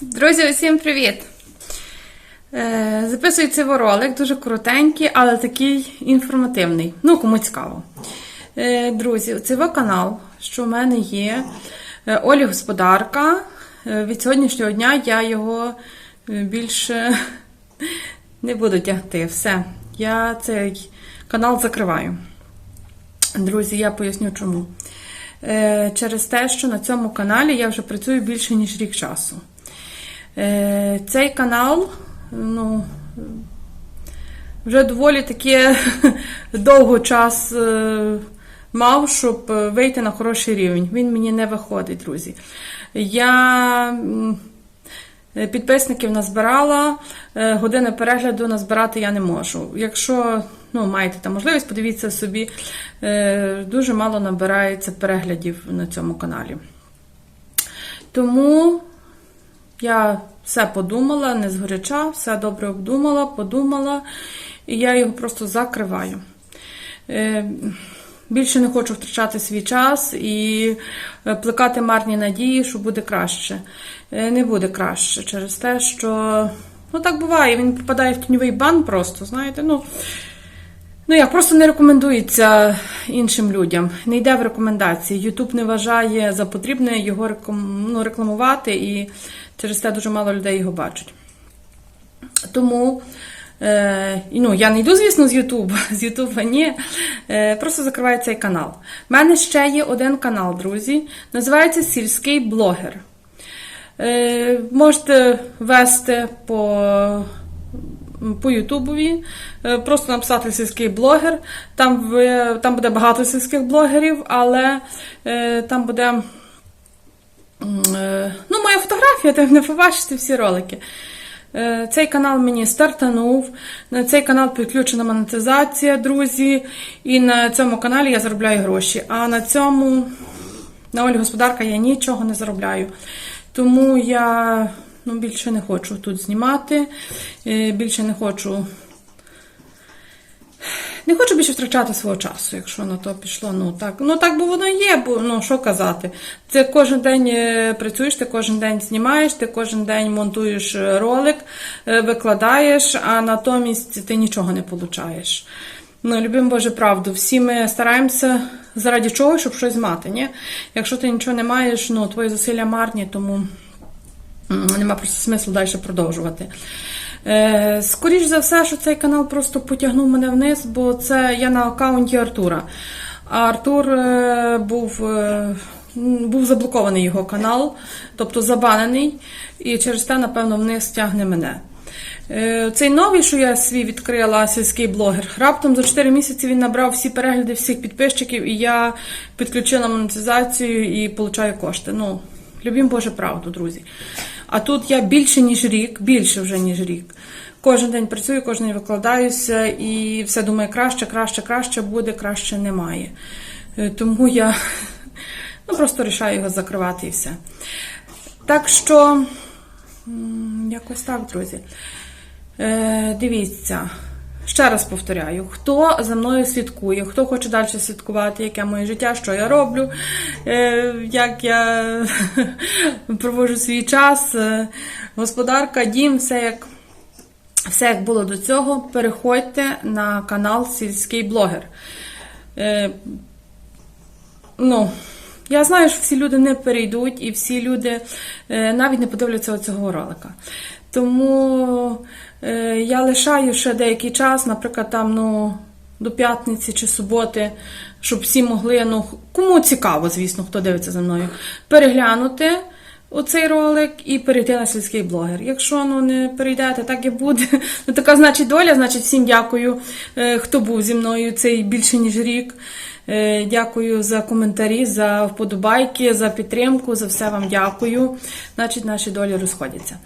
Друзі, усім привіт! Е, Записую цей ролик, дуже коротенький, але такий інформативний. Ну, кому цікаво. Е, Друзі, цей канал, що в мене є, е, Олі Господарка. Від сьогоднішнього дня я його більше не буду тягти. Все. Я цей канал закриваю. Друзі, я поясню чому. Через те, що на цьому каналі я вже працюю більше, ніж рік часу. Е, Цей канал, ну, вже доволі таки довго час е, мав, щоб е, вийти на хороший рівень. Він мені не виходить, друзі. Я підписників назбирала, години перегляду назбирати я не можу. Якщо ну, маєте там можливість, подивіться собі, дуже мало набирається переглядів на цьому каналі. Тому я все подумала, не згоряча, все добре обдумала, подумала, і я його просто закриваю. Е, Більше не хочу втрачати свій час і е, плекати марні надії, що буде краще. Е, Не буде краще через те, що ну так буває, він попадає в тіньовий бан просто, знаєте, ну. Ну як просто не рекомендується іншим людям, не йде в рекомендації. Ютуб не вважає за потрібне його ну, рекламувати, і через це дуже мало людей його бачать. Тому е, ну, я не йду, звісно, з Ютуба, з Ютуба ні. Е, просто закриваю цей канал. У мене ще є один канал, друзі. Називається Сільський блогер. Е, можете ввести по по Ютубові, е, просто написати сільський блогер. Там ви, там буде багато сільських блогерів, але е, там буде ну, моя фотографія, там не побачите всі ролики. Е, Цей канал мені стартанув. На цей канал підключена монетизація, друзі. І на цьому каналі я заробляю гроші. А на цьому, на Олі Господарка, я нічого не заробляю. Тому я ну, більше не хочу тут знімати. е, Більше не хочу. Не хочу більше втрачати свого часу, якщо на то пішло. Ну так, ну так бо воно є, бо ну що казати. Це кожен день е, працюєш, ти кожен день знімаєш, ти кожен день монтуєш е, ролик, е, викладаєш, а натомість ти нічого не получаєш. Ну, любимо Боже правду. Всі ми стараємося заради чого, щоб щось мати. Ні? Якщо ти нічого не маєш, ну твої зусилля марні, тому нема просто смислу далі продовжувати. Е, Скоріш за все, що цей канал просто потягнув мене вниз, бо це я на аккаунті Артура. А Артур е, був, е, був заблокований його канал, тобто забанений, і через те, напевно, вниз тягне мене. Цей новий, що я свій відкрила, сільський блогер, раптом за 4 місяці він набрав всі перегляди всіх підписчиків, і я підключила монетизацію і получаю кошти. Ну, любім Боже правду, друзі. А тут я більше, ніж рік, більше вже, ніж рік. Кожен день працюю, кожен день викладаюся і все думаю, краще, краще, краще буде, краще немає. Е, Тому я ну, просто рішаю його закривати і все. Так що, якось так, друзі. Е, дивіться, ще раз повторяю: хто за мною слідкує, хто хоче далі слідкувати, яке моє життя, що я роблю, е, як я проводжу свій час, е, господарка, дім, все як. Все як було до цього, переходьте на канал Сільський блогер. Е, ну, я знаю, що всі люди не перейдуть, і всі люди навіть не подивляться цього ролика. Тому е, я лишаю ще деякий час, наприклад, там ну, до п'ятниці чи суботи, щоб всі могли, ну, кому цікаво, звісно, хто дивиться за мною, переглянути оцей ролик і перейти на сільський блогер. Якщо ну, не перейдете, так і буде. Ну, така значить доля, значить всім дякую, е, хто був зі мною цей більше ніж рік. Е, Дякую за коментарі, за вподобайки, за підтримку, за все вам дякую. Значить, наші долі розходяться.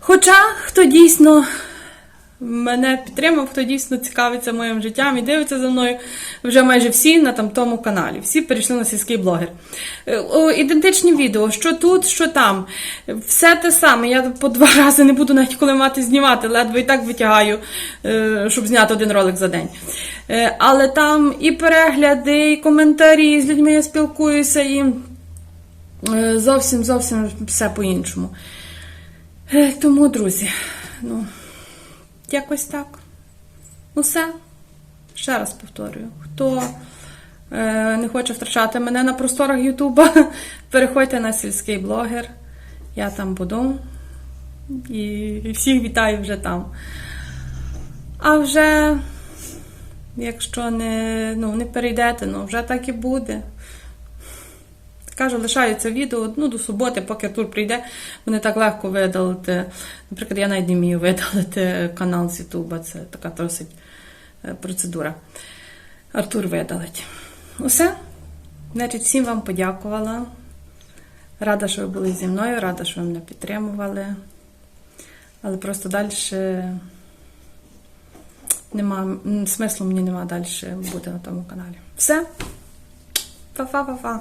Хоча, хто дійсно мене підтримав, хто дійсно цікавиться моїм життям і дивиться за мною, вже майже всі на там тому каналі. Всі перейшли на сільський блогер. Е, Ідентичні відео, що тут, що там. Все те саме. Я по два рази не буду навіть коли мати знімати, ледве і так витягаю, е, щоб зняти один ролик за день. Е, Але там і перегляди, і коментарі, з людьми я спілкуюся, і зовсім зовсім все по-іншому. Е, Тому, друзі, ну, якось так. Ну, все. Ще раз повторюю. Хто е, не хоче втрачати мене на просторах Ютуба, переходьте на сільський блогер. Я там буду. І, всіх вітаю вже там. А вже, якщо не, ну, не перейдете, ну вже так і буде. Кажу, лишаються відео ну, до суботи, поки Артур прийде, вони так легко видалити. Наприклад, я навіть не вмію видалити канал з Ютуба. Це така досить е, процедура. Артур видалить. Усе. Значить, всім вам подякувала. Рада, що ви були зі мною, рада, що ви мене підтримували. Але просто далі нема, смислу мені нема далі бути на тому каналі. Все. Па-па-па-па.